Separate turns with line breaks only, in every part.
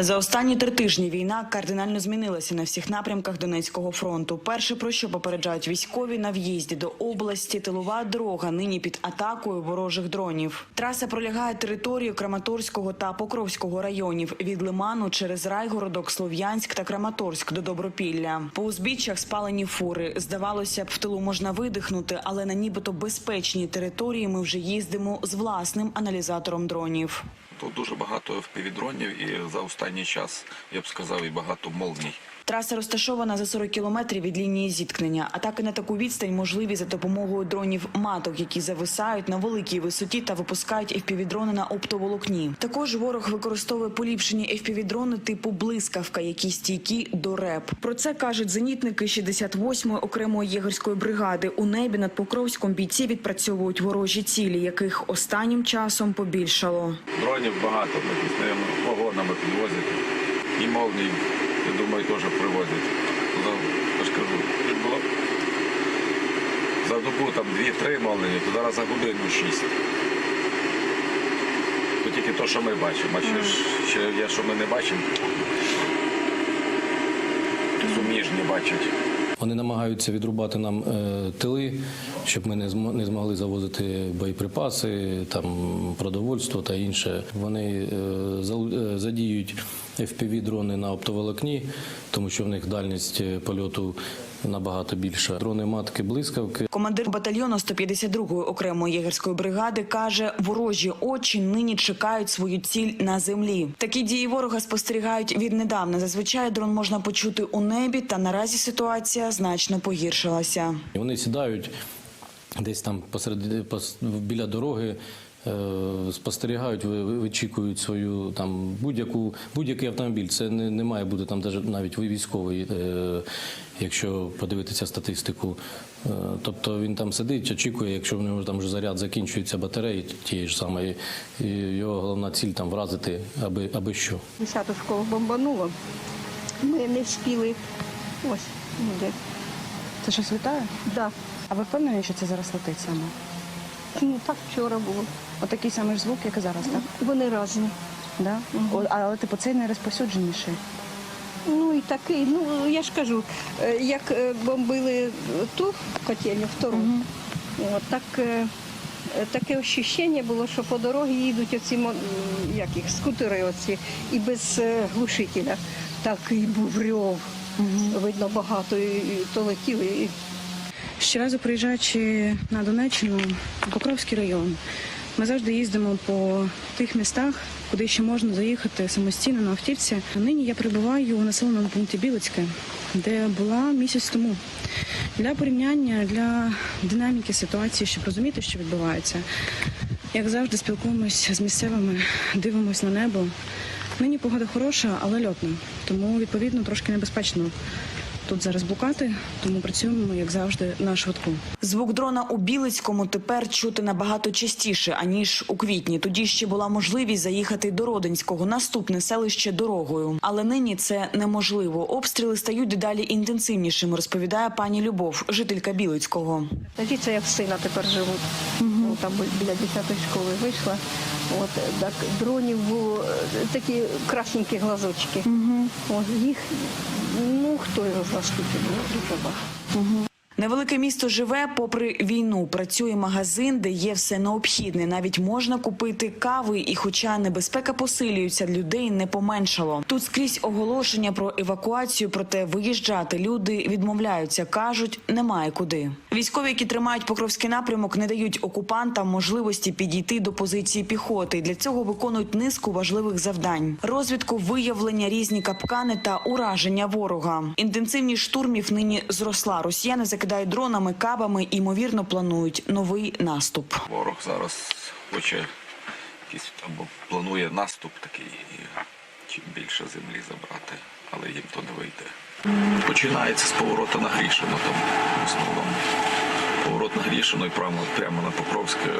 За останні три тижні війна кардинально змінилася на всіх напрямках Донецького фронту. Перше про що попереджають військові на в'їзді до області, тилова дорога нині під атакою ворожих дронів. Траса пролягає територію Краматорського та Покровського районів від Лиману через Райгородок, Слов'янськ та Краматорськ до Добропілля. По узбіччях спалені фури. Здавалося б, в тилу можна видихнути, але на нібито безпечній території ми вже їздимо з власним аналізатором дронів.
Тут дуже багато впівдронів і за останній час, я б сказав, і багато молній.
Траса розташована за 40 кілометрів від лінії зіткнення. Атаки на таку відстань можливі за допомогою дронів маток, які зависають на великій висоті та випускають FPV-дрони на оптоволокні. Також ворог використовує поліпшені FPV-дрони типу блискавка, які стійкі до РЕП. Про це кажуть зенітники 68-ї окремої єгерської бригади. У небі над Покровськом бійці відпрацьовують ворожі цілі, яких останнім часом побільшало.
Дронів багато, ми ними вагонами підвозять. І молній, я думаю, теж привозять. За, я ж кажу, було за добу там 2-3 молні, то зараз за годину 6. То тільки те, що ми бачимо. А ще, ще є, що ми не бачимо. Суміжні бачать.
Вони намагаються відрубати нам е, тили, щоб ми не змо- змогли завозити боєприпаси, там продовольство та інше. Вони е, е, FPV-дрони на оптоволокні, тому що в них дальність е, польоту набагато більша. Дрони матки блискавки.
Командир батальйону 152-ї окремої єгерської бригади каже, ворожі очі нині чекають свою ціль на землі. Такі дії ворога спостерігають віднедавна. Зазвичай дрон можна почути у небі, та наразі ситуація значно погіршилася.
Вони сідають десь там посеред пос- біля дороги. Е, Спостерігають, ви- ви- вичікують свою там будь-яку будь-який автомобіль. Це не, не має бути там даже навіть військовий, е, якщо подивитися статистику. Е, тобто він там сидить, очікує, якщо в нього там вже заряд закінчується батареї тієї ж самої, і його головна ціль там вразити, аби аби що.
Десяту школу бомбануло. Ми не встигли. Ось, де.
Це щось літає?
Да.
А ви впевнені, що це зараз летить саме?
Ну, так вчора було.
Отакий самий ж звук, як і зараз, так?
Вони різні.
Да? О, але типу цей найрозповсюдженіший.
Ну і такий, ну я ж кажу, е, як е, бомбили ту котельню, втору, от, так, е, е, таке ощущення було, що по дорозі їдуть оці мо- м, як їх, скутери оці, і без е, глушителя. Такий був рьов. Видно, багато і, і то летіли. І...
Щоразу приїжджаючи на Донеччину, Покровський район, ми завжди їздимо по тих містах, куди ще можна заїхати самостійно на автівці. Нині я перебуваю у населеному пункті Білицьке, де була місяць тому. Для порівняння, для динаміки ситуації, щоб розуміти, що відбувається. Як завжди, спілкуємося з місцевими, дивимося на небо. Нині погода хороша, але льотна, тому відповідно трошки небезпечно тут зараз блукати, тому працюємо як завжди на швидку.
Звук дрона у Білицькому тепер чути набагато частіше аніж у квітні. Тоді ще була можливість заїхати до Родинського, наступне селище дорогою. Але нині це неможливо. Обстріли стають дедалі інтенсивнішими, розповідає пані Любов, жителька Білицького.
Тоді це я сина тепер живу. Там біля 10-ї школи вийшла. От так дронів було е, такі красненькі глазочки. От їх, ну хто його знає, скільки було дуже багато.
Невелике місто живе попри війну. Працює магазин, де є все необхідне. Навіть можна купити кави, і, хоча небезпека посилюється, людей не поменшало. Тут скрізь оголошення про евакуацію, проте виїжджати люди відмовляються. кажуть, немає куди. Військові, які тримають покровський напрямок, не дають окупантам можливості підійти до позиції піхоти. Для цього виконують низку важливих завдань: розвідку, виявлення, різні капкани та ураження ворога. Інтенсивність штурмів нині зросла. Росіяни закидають дронами, кабами і ймовірно планують новий наступ.
Ворог зараз хоче якийсь або планує наступ такий, і чим більше землі забрати, але їм то не вийде. Починається з повороту на Грішино там в основному. Поворот на Грішино і прямо, прямо на Покровське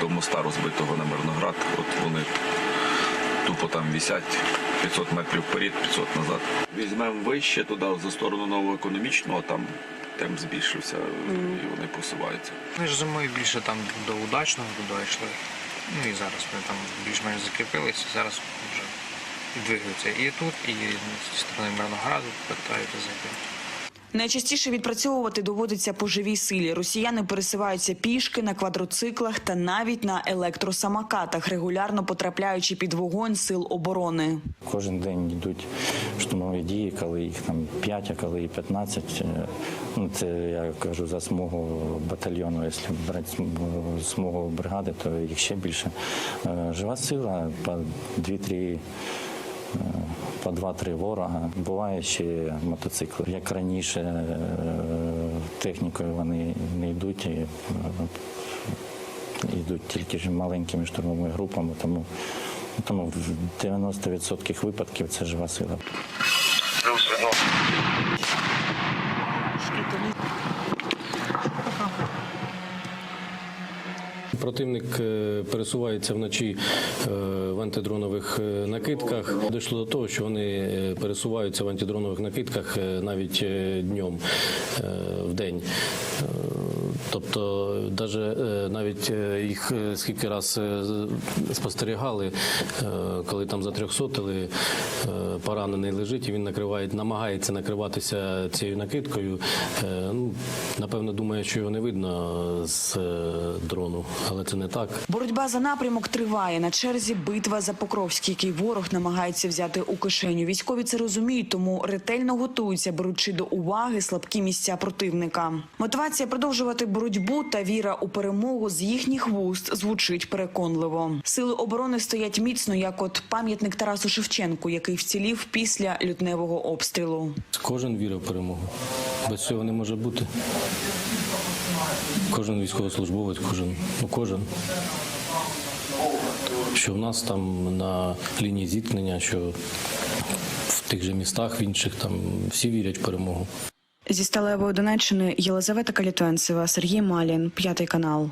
до моста розбитого на Мирноград. От вони тупо там висять 500 метрів вперед, 500 назад. Візьмемо вище туди, за сторону нового економічного, там темп збільшився і вони просуваються.
Ми ж зимою більше там до удачного туди йшли. Ну і зараз ми там більш-менш закріпилися, зараз вже двигаються і тут, і зі сторони Мирнограду питаються зайти.
Найчастіше відпрацьовувати доводиться по живій силі. Росіяни пересуваються пішки на квадроциклах та навіть на електросамокатах, регулярно потрапляючи під вогонь сил оборони.
Кожен день йдуть штурмові дії, коли їх там 5, а коли і 15. Е, Ну, це я кажу за смугу батальйону. Якщо брати смугу- бригади, то їх ще більше. Е, Жива сила по 2-3 е, по 2-3 ворога. Буває ще мотоцикли. Як раніше е, технікою вони не йдуть і е, йдуть тільки ж маленькими штурмовими групами, тому, тому в 90% випадків це жива сила.
Противник е, пересувається вночі е, в антидронових е, накидках. Дійшло до того, що вони пересуваються в антидронових накидках навіть днем в день. Тобто, даже, е, навіть е, їх е, скільки раз спостерігали, коли там затрьохсотили, е, поранений лежить, і він накриває, намагається накриватися цією накидкою. Ну, напевно, думає, що його не видно з дрону, але це не так.
Боротьба за напрямок триває. На черзі битва за Покровський, який ворог намагається взяти у кишеню. Військові це розуміють, тому ретельно готуються, беручи до уваги слабкі місця противника. Мотивація продовжувати боротьбу та віра у перемогу з їхніх вуст звучить переконливо. Сили оборони стоять міцно, як от пам'ятник Тарасу Шевченку, який вцілів після лютневого обстрілу.
Кожен вірив в перемогу. Без цього не може бути. Кожен військовослужбовець, кожен, ну кожен. Що в нас там на лінії зіткнення, що в тих же містах, в інших там всі вірять в перемогу.
Зі сталевої Донеччини Єлизавета Калітвенцева, Сергій Малін, п'ятий канал.